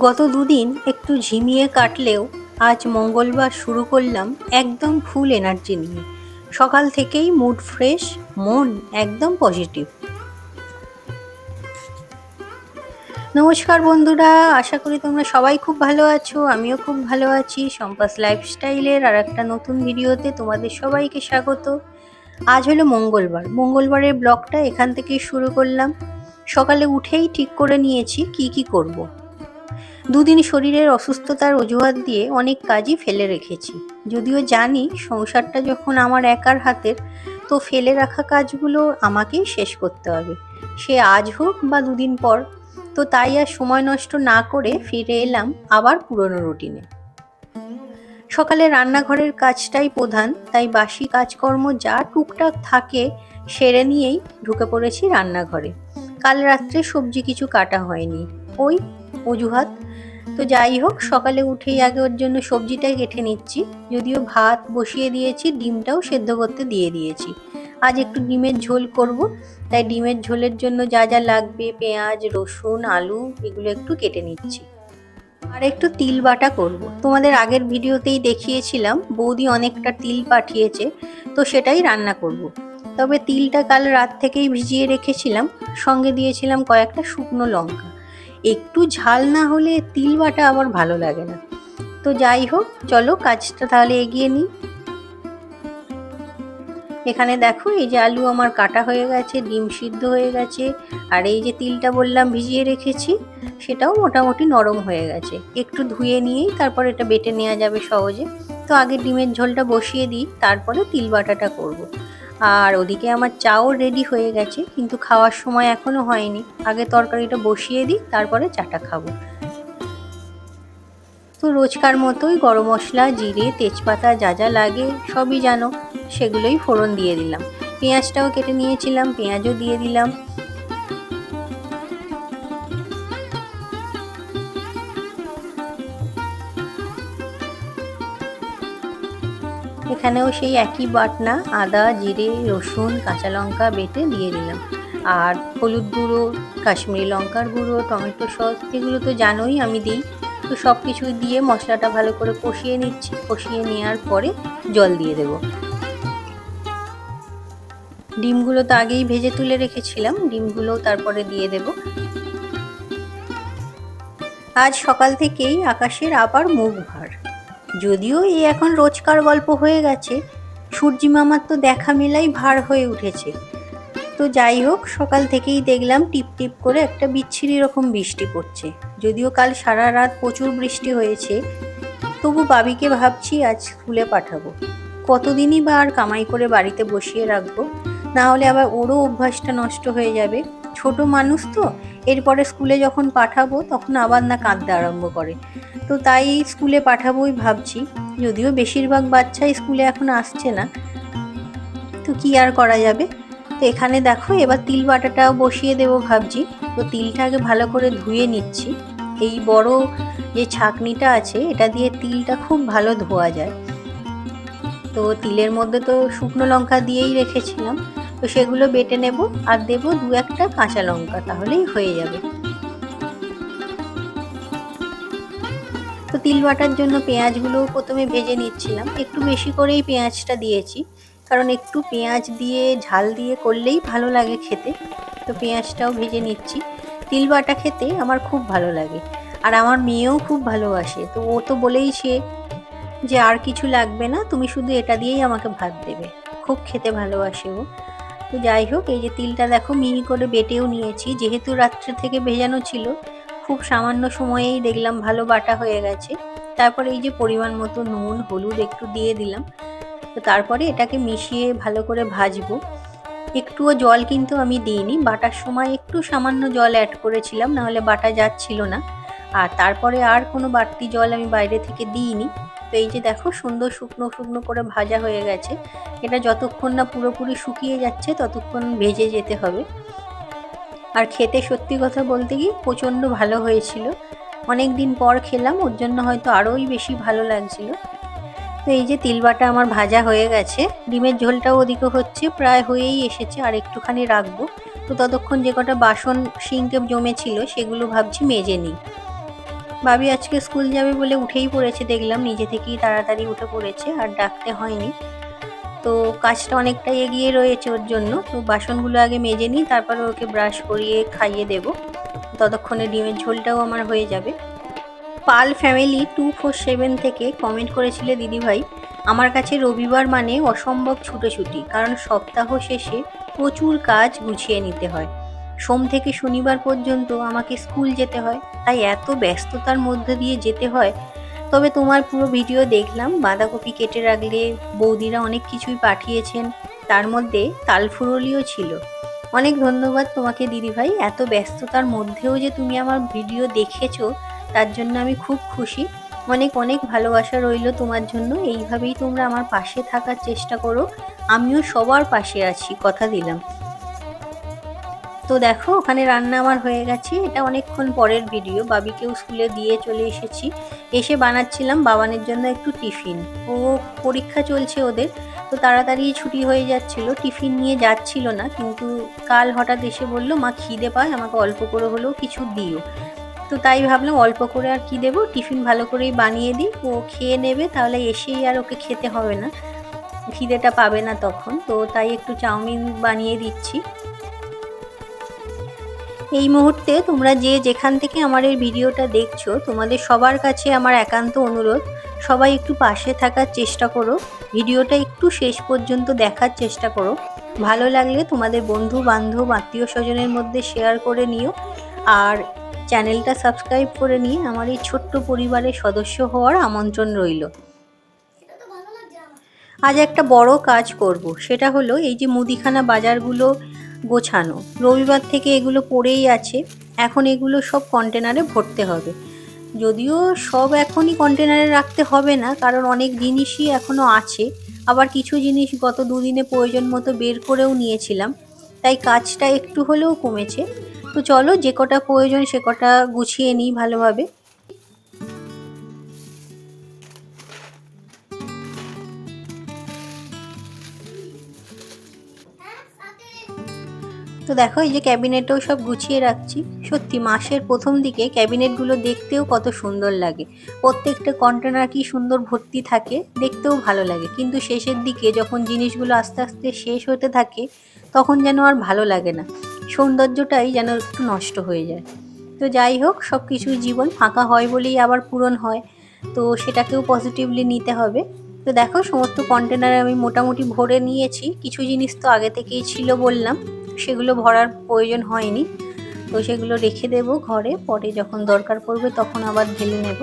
গত দুদিন একটু ঝিমিয়ে কাটলেও আজ মঙ্গলবার শুরু করলাম একদম ফুল এনার্জি নিয়ে। সকাল থেকেই মুড ফ্রেশ, মন একদম পজিটিভ। নমস্কার বন্ধুরা, আশা করি তোমরা সবাই খুব ভালো আছো, আমিও খুব ভালো আছি। সম্পাস লাইফস্টাইলের আর একটা নতুন ভিডিওতে তোমাদের সবাইকে স্বাগত। আজ হলো মঙ্গলবার। মঙ্গলবারের ব্লগটা এখান থেকেই শুরু করলাম। সকালে উঠেই ঠিক করে নিয়েছি কি কি করব। দুদিন শরীরের অসুস্থতার অজুহাত দিয়ে অনেক কাজই ফেলে রেখেছি। যদিও জানি সংসারটা যখন আমার একার হাতের, তো ফেলে রাখা কাজগুলো আমাকেই শেষ করতে হবে। সে আজ হোক বা দুদিন পর, তো তাই আর সময় নষ্ট না করে ফিরে এলাম আবার পুরনো রুটিনে। সকালে রান্নাঘরের কাজটাই প্রধান, তাই বাসি কাজকর্ম যা টুকটাক থাকে সেরে নিয়েই ঢুকে পড়েছি রান্নাঘরে। কাল রাত্রে সবজি কিছু কাটা হয়নি। ওই অজুহাত তো যাই হোক, সকালে উঠেই আগে ওর জন্য সবজিটাই কেটে নিচ্ছি যদিও ভাত বসিয়ে দিয়েছি, ডিমটাও সেদ্ধ করতে দিয়ে দিয়েছি আজ একটু ডিমের ঝোল করব, তাই ডিমের ঝোলের জন্য যা যা লাগবে, পেঁয়াজ, রসুন, আলু, এগুলো একটু কেটে নিচ্ছি আর একটু তিল বাটা করব। তোমাদের আগের ভিডিওতেই দেখিয়েছিলাম, বৌদি অনেকটা তিল পাঠিয়েছে, তো সেটাই রান্না করব। তবে তিলটা কাল রাত থেকেই ভিজিয়ে রেখেছিলাম, সঙ্গে দিয়েছিলাম কয়েকটা শুকনো লঙ্কা একটু ঝাল না হলে তিল বাটা আমার ভালো লাগে না। তো যাই হোক, চলো কাজটা তাহলে এগিয়ে নিই। এখানে দেখো, এই যে আলু আমার কাটা হয়ে গেছে, ডিম সিদ্ধ হয়ে গেছে, আর এই যে তিলটা বললাম ভিজিয়ে রেখেছি, সেটাও মোটামুটি নরম হয়ে গেছে। একটু ধুয়ে নিয়েই তারপর এটা বেটে নেওয়া যাবে সহজে। তো আগে ডিমের ঝোলটা বসিয়ে দিই, তারপরে তিল বাটাটা করব। আর ওদিকে আমার চাও রেডি হয়ে গেছে, কিন্তু খাওয়ার সময় এখনও হয়নি। আগে তরকারিটা বসিয়ে দিই, তারপরে চাটা খাব। তো রোজকার মতোই গরম মশলা, জিরে, তেজপাতা, যা যা লাগে, সবই জানো, সেগুলোই ফোড়ন দিয়ে দিলাম। পেঁয়াজটাও কেটে নিয়েছিলাম, পেঁয়াজও দিয়ে দিলাম। এখানেও সেই একই বাটনা, আদা, জিরে, রসুন, কাঁচা লঙ্কা বেটে দিয়ে দিলাম। আর হলুদ গুঁড়ো, কাশ্মীরি লঙ্কার গুঁড়ো, টমেটো সস, এগুলো তো জানোই আমি দিই। তো সব কিছু দিয়ে মশলাটা ভালো করে কষিয়ে নিচ্ছি। কষিয়ে নেওয়ার পরে জল দিয়ে দেব। ডিমগুলো তো আগেই ভেজে তুলে রেখেছিলাম। ডিমগুলোও তারপরে দিয়ে দেব। আজ সকাল থেকেই আকাশের আবার মুখ ভার। যদিও এই এখন রোজকার গল্প হয়ে গেছে, সূর্যি মামার তো দেখা মেলাই ভার হয়ে উঠেছে। তো যাই হোক, সকাল থেকেই দেখলাম টিপ টিপ করে একটা বিচ্ছিরি রকম বৃষ্টি পড়ছে। যদিও কাল সারা রাত প্রচুর বৃষ্টি হয়েছে, তবু বাবিকে ভাবছি আজ স্কুলে পাঠাবো। কতদিনই বা আর কামাই করে বাড়িতে বসিয়ে রাখব? না হলে আবার ওরও অভ্যাসটা নষ্ট হয়ে যাবে। ছোট মানুষ তো, এরপরে স্কুলে যখন পাঠাবো তখন আবার না কাঁদতে আরম্ভ করে। তো তাই স্কুলে পাঠাবোই ভাবছি, যদিও বেশিরভাগ বাচ্চাই স্কুলে এখন আসছে না। তো কি আর করা যাবে? তো এখানে দেখো, এবার তিল বাটাটাও বসিয়ে দেবো ভাবছি। তো তিলটা আগে ভালো করে ধুয়ে নিচ্ছি। এই বড় যে ছাকনিটা আছে, এটা দিয়ে তিলটা খুব ভালো ধোয়া যায়। তো তিলের মধ্যে তো শুকনো লঙ্কা দিয়েই রেখেছিলাম। তো সেগুলো বেটে নেব আর দেব দু একটা কাঁচা লঙ্কা, তাহলেই হয়ে যাবে। তো তিল বাটার জন্য পেঁয়াজগুলোও প্রথমে ভেজে নিচ্ছিলাম। একটু বেশি করেই পেঁয়াজটা দিয়েছি, কারণ একটু পেঁয়াজ দিয়ে ঝাল দিয়ে করলেই ভালো লাগে খেতে। তো পেঁয়াজটাও ভেজে নিচ্ছি। তিল বাটা খেতে আমার খুব ভালো লাগে, আর আমার মেয়েও খুব ভালোবাসে। তো ও তো বলেইছে যে, আর কিছু লাগবে না, তুমি শুধু এটা দিয়েই আমাকে ভাত দেবে। খুব খেতে ভালোবাসে ও। তো যাই হোক, এই যে তিলটা দেখো মিহি করে বেটেও নিয়েছি। যেহেতু রাত্রে থেকে ভেজানো ছিল, খুব সামান্য সময়েই দেখলাম ভালো বাটা হয়ে গেছে। তারপরে এই যে পরিমাণ মতো নুন, হলুদ একটু দিয়ে দিলাম। তো তারপরে এটাকে মিশিয়ে ভালো করে ভাজবো। একটুও জল কিন্তু আমি দিইনি, বাটার সময় একটু সামান্য জল অ্যাড করেছিলাম, নাহলে বাটা যাচ্ছিল না। আর তারপরে আর কোনো বাড়তি জল আমি বাইরে থেকে দিইনি। তো এই যে দেখো সুন্দর শুকনো শুকনো করে ভাজা হয়ে গেছে। এটা যতক্ষণ না পুরোপুরি শুকিয়ে যাচ্ছে, ততক্ষণ ভেজে যেতে হবে। আর খেতে সত্যি কথা বলতে কি প্রচণ্ড ভালো হয়েছিল। অনেক দিন পর খেলাম, ওর জন্য হয়তো আরোই বেশি ভালো লাগছিল। তো এই যে তিলবাটা আমার ভাজা হয়ে গেছে। ডিমের ঝোলটাও ওদিকে হচ্ছে, প্রায় হয়েই এসেছে, আর একটুখানি রাখব। তো ততক্ষণ যে কটা বাসন সিঙ্কে জমেছিল, সেগুলো ভাবছি মেজে নিই। বাবি আজকে স্কুল যাবে বলে উঠেই পড়েছে, দেখলাম নিজে থেকেই তাড়াতাড়ি উঠে পড়েছে আর ডাকতে হয়নি। তো কাজটা অনেকটাই এগিয়ে রয়েছে ওর জন্য, তো বাসনগুলো আগে মেজে নিই, তারপর ওকে ব্রাশ করিয়ে খাইয়ে দেব। ততক্ষণে ডিমের ঝোলটাও আমার হয়ে যাবে। Pal family two four seven থেকে কমেন্ট করেছিলে দিদিভাই, আমার কাছে রবিবার মানে অসম্ভব ছুটোছুটি, কারণ সপ্তাহ শেষে প্রচুর কাজ গুছিয়ে নিতে হয়। সোম থেকে শনিবার পর্যন্ত আমাকে স্কুল যেতে হয়। তাই এত ব্যস্ততার মধ্যে দিয়ে যেতে হয়। তবে তোমার পুরো ভিডিও দেখলাম। বাঁধাকপি কেটে রাখলে বৌদিরা অনেক কিছুই পাঠিয়েছেন। তার মধ্যে তালফুরলিও ছিল। অনেক ধন্যবাদ তোমাকে, দিদিভাই। এত ব্যস্ততার মধ্যেও যে তুমি আমার ভিডিও দেখেছ, তার জন্য আমি খুব খুশি। অনেক অনেক ভালোবাসা রইল তোমার জন্য। এইভাবেই তোমরা আমার পাশে থাকার চেষ্টা করো। আমিও সবার পাশে আছি, কথা দিলাম। তো দেখো, ওখানে রান্না আমার হয়ে গেছে। এটা অনেকক্ষণ পরের ভিডিও বাবিকেও স্কুলে দিয়ে চলে এসেছি। এসে বানাচ্ছিলাম বাবানের জন্য একটু টিফিন। ও পরীক্ষা চলছে ওদের, তো তাড়াতাড়ি ছুটি হয়ে যাচ্ছিল। টিফিন নিয়ে যাচ্ছিল না, কিন্তু কাল হঠাৎ এসে বলল, মা, খিদে পায়, আমাকে অল্প করে হলেও কিছু দিও। তো তাই ভাবলাম, অল্প করে আর কি দেবো? টিফিন ভালো করেই বানিয়ে দিই। ও খেয়ে নেবে, তাহলে এসেই আর ওকে খেতে হবে না। খিদেটা পাবে না তখন, তো তাই একটু চাউমিন বানিয়ে দিচ্ছি। এই মুহূর্তে তোমরা যে যেখান থেকে আমার এই ভিডিওটা দেখছ, তোমাদের সবার কাছে আমার একান্ত অনুরোধ, সবাই একটু পাশে থাকার চেষ্টা করো, ভিডিওটা একটু শেষ পর্যন্ত দেখার চেষ্টা করো। ভালো লাগলে তোমাদের বন্ধু বান্ধব আত্মীয় স্বজনের মধ্যে শেয়ার করে নিও, আর চ্যানেলটা সাবস্ক্রাইব করে নিয়ে আমার এই ছোট্ট পরিবারের সদস্য হওয়ার আমন্ত্রণ রইল। আজ একটা বড় কাজ করব, সেটা হলো এই যে মুদিখানা বাজারগুলো গোছানো। রবিবার থেকে এগুলো পড়েই আছে। এখন এগুলো সব কন্টেনারে ভরতে হবে। যদিও সব এখনই কন্টেনারে রাখতে হবে না, কারণ অনেক জিনিসই এখনও আছে। আবার কিছু জিনিস গত দুদিনে প্রয়োজন মতো বের করেও নিয়েছিলাম। তাই কাজটা একটু হলেও কমেছে। তো চলো যে কটা প্রয়োজন সে কটা গুছিয়ে নিই ভালোভাবে। তো দেখো, এই যে ক্যাবিনেটেও সব গুছিয়ে রাখছি। সত্যি, মাসের প্রথম দিকে ক্যাবিনেটগুলো দেখতেও কত সুন্দর লাগে। প্রত্যেকটা কন্টেনার কি সুন্দর ভর্তি থাকে, দেখতেও ভালো লাগে। কিন্তু শেষের দিকে যখন জিনিসগুলো আস্তে আস্তে শেষ হতে থাকে, তখন যেন আর ভালো লাগে না। সৌন্দর্যটাই যেন একটু নষ্ট হয়ে যায়। তো যাই হোক সব কিছুই জীবন ফাঁকা হয় বলেই আবার পূরণ হয়। তো সেটাকেও পজিটিভলি নিতে হবে। তো দেখো, সমস্ত কন্টেনারে আমি মোটামুটি ভরে নিয়েছি। কিছু জিনিস তো আগে থেকেই ছিল বললাম। সেগুলো ভরার প্রয়োজন হয়নি। তো সেগুলো রেখে দেব ঘরে, পরে যখন দরকার পড়বে তখন আবার ঢেলে নেব।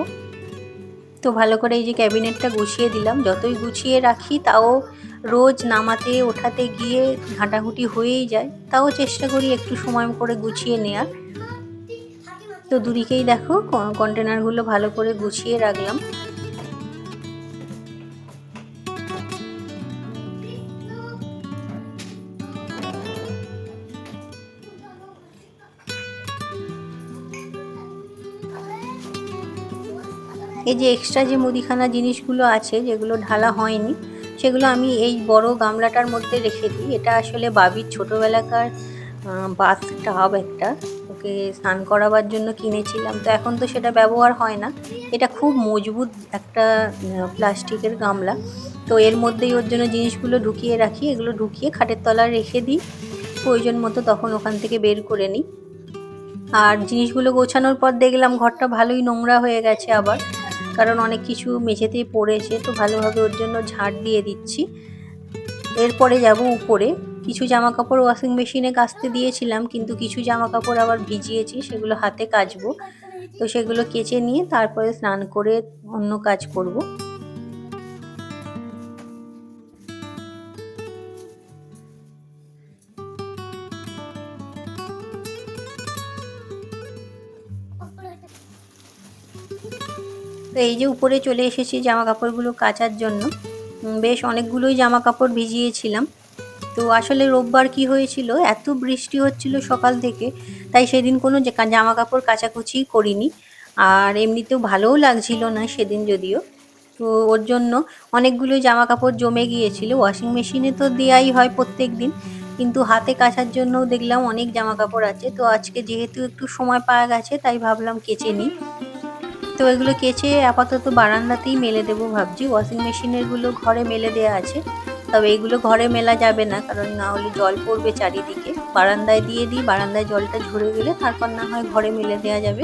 তো ভালো করে এই যে ক্যাবিনেটটা গুছিয়ে দিলাম। যতই গুছিয়ে রাখি তাও রোজ নামাতে, ওঠাতে গিয়ে ঘাঁটাঘুটি হয়েই যায়। তাও চেষ্টা করি একটু সময় করে গুছিয়ে নেওয়ার তো দুদিকেই দেখো কন্টেনারগুলো ভালো করে গুছিয়ে রাখলাম। এই যে এক্সট্রা যে মুদিখানা জিনিসগুলো আছে, যেগুলো ঢালা হয়নি, সেগুলো আমি এই বড় গামলাটার মধ্যে রেখে দিই। এটা আসলে বাবির ছোটোবেলাকার বাথ টাব একটা। ওকে স্নান করাবার জন্য কিনেছিলাম। তো এখন তো সেটা ব্যবহার হয় না। এটা খুব মজবুত একটা প্লাস্টিকের গামলা। তো এর মধ্যেই ওর জন্য জিনিসগুলো ঢুকিয়ে রাখি। এগুলো ঢুকিয়ে খাটের তলায় রেখে দিই। প্রয়োজন মতো তখন ওখান থেকে বের করে নিই। আর জিনিসগুলো গোছানোর পর দেখলাম ঘরটা ভালোই নোংরা হয়ে গেছে আবার। কারণ অনেক কিছু মেঝেতেই পড়েছে, তো ভালোভাবে ওর জন্য ঝাড় দিয়ে দিচ্ছি। এরপরে যাব উপরে। কিছু জামা কাপড় ওয়াশিং মেশিনে কাচতে দিয়েছিলাম, কিন্তু কিছু জামা কাপড় আবার ভিজিয়েছি, সেগুলো হাতে কাচবো। তো সেগুলো কেচে নিয়ে তারপরে স্নান করে অন্য কাজ করব। তো এই যে উপরে চলে এসেছি জামা কাপড়গুলো কাচার জন্য বেশ অনেকগুলোই জামা কাপড় ভিজিয়েছিলাম। তো আসলে রোববার কি হয়েছিল, এত বৃষ্টি হচ্ছিল সকাল থেকে, তাই সেদিন কোনো জামা কাপড় কাচাকুচি করিনি। আর এমনিতেও ভালোও লাগছিল না সেদিন যদিও। তো ওর জন্য অনেকগুলো জামা কাপড় জমে গিয়েছিল ওয়াশিং মেশিনে তো দেওয়াই হয় প্রত্যেক দিন, কিন্তু হাতে কাচার জন্যও দেখলাম অনেক জামা কাপড় আছে। তো আজকে যেহেতু একটু সময় পাওয়া গেছে, তাই ভাবলাম কেচে নিই। তো এগুলো কেচে আপাতত বারান্দাতেই মেলে দেবো ভাবছি। ওয়াশিং মেশিনেরগুলো ঘরে মেলে দেওয়া আছে। তবে এগুলো ঘরে মেলা যাবে না, কারণ না হলে জল পড়বে চারিদিকে। বারান্দায় দিয়ে দিই, বারান্দায় জলটা ঝরে গেলে তারপর না হয় ঘরে মেলে দেওয়া যাবে।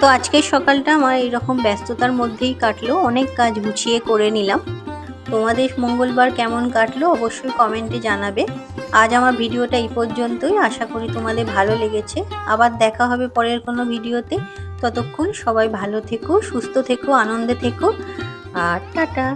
তো আজকের সকালটা আমার এইরকম ব্যস্ততার মধ্যেই কাটলো। অনেক কাজ গুছিয়ে করে নিলাম। তোমাদের মঙ্গলবার কেমন কাটলো অবশ্যই কমেন্টে জানাবে। আজ আমার ভিডিওটা এই পর্যন্তই। আশা করি তোমাদের ভালো লেগেছে। আবার দেখা হবে পরের কোনো ভিডিওতে। ততক্ষণ সবাই ভালো থেকো, সুস্থ থেকো, আনন্দে থেকো। আর টাটা।